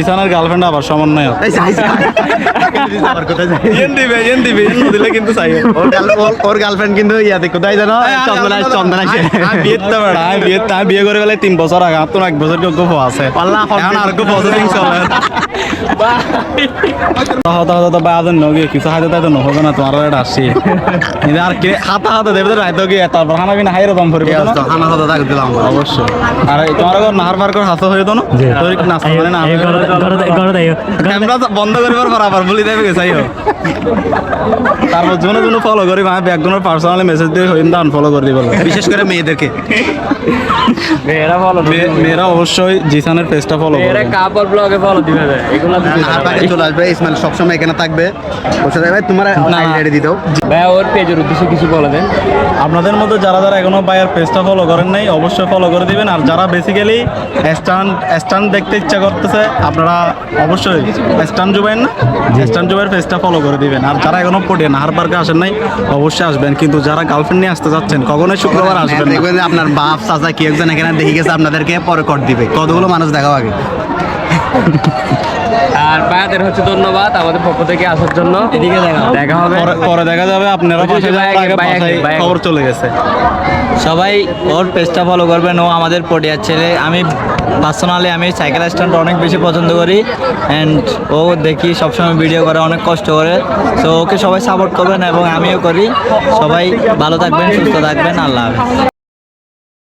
কিষানের girlfriend আবার সমন্বয় কিন্তু চাই। ওর গার্ল- ওর- ওর গার্লফ্রেন্ড কিন্তু ইয়াতে কোথায় জানো? চন্দনা চন্দনা বিয়েতে বেড়া। আমি বিয়ে বিয়ে করে গেলে তিন বছর আগে তো এক বছর যোগ্য আছে। আর গোপ হতা হতা তো বাজার নগে কিছু হাতে তাই তো নহবে না তোমার এটা আসছি আর কি হাতা হাতে দেবে তো গিয়ে তারপর হানা বিনা হাইরে দম ভরবে হানা কথা থাকতে দিলাম অবশ্যই আর তোমার ঘর নাহার পার করে হাতে হয়ে তো না তোর কি নাস্তা মানে না ক্যামেরা বন্ধ করিবার পর আবার বলি দেবে গেছে আইও তারপর জন্য জন্য ফলো করি ব্যাকগ্রাউন্ডের পার্সোনালি মেসেজ দিয়ে হইন দান ফলো করে দিব বিশেষ করে মেয়েদেরকে মেয়েরা অবশ্যই জিসানের পেজটা ফলো কাপড় ব্লগে ফলো দিবে। এগুলো দিবে চলে আসবে। ইসমাইল সবসময় এখানে থাকবে। ওর সাথে ভাই তোমার না। আইডি ভাই ওর পেজের উদ্দেশ্যে কিছু বলে দেন। আপনাদের মধ্যে যারা যারা এখনও বাইরের পেজটা ফলো করেন নাই অবশ্যই ফলো করে দিবেন। আর যারা বেসিক্যালি স্ট্যান্ড স্ট্যান্ড দেখতে ইচ্ছা করতেছে আপনারা অবশ্যই স্ট্যান্ড জুবাইন না? স্ট্যান্ড জুবাইয়ের পেজটা ফলো করে দিবেন। আর যারা এখনও পড়ে নাহার পার্কে আসেন নাই অবশ্যই আসবেন। কিন্তু যারা গার্লফ্রেন্ড নিয়ে আসতে যাচ্ছেন কখনোই শুক্রবার আসবেন দেখবেন যে আপনার বাপ চাচা কি একজন এখানে দেখে গেছে আপনাদেরকে পরে কর দিবে। কতগুলো মানুষ দেখাও আগে। আর ভাইয়াদের হচ্ছে ধন্যবাদ আমাদের পক্ষ থেকে আসার জন্য। এদিকে দেখা দেখা হবে। পরে- পরে দেখা যাবে আপনারা খবর চলে গেছে। সবাই ওর পেজটা ফলো করবেন ও আমাদের পটিয়ার ছেলে। আমি পার্সোনালি আমি সাইকেল স্ট্যান্ড অনেক বেশি পছন্দ করি অ্যান্ড ও দেখি সবসময় ভিডিও করে অনেক কষ্ট করে। তো ওকে সবাই সাপোর্ট করবেন এবং আমিও করি। সবাই ভালো থাকবেন সুস্থ থাকবেন আল্লাহ হাফেজ।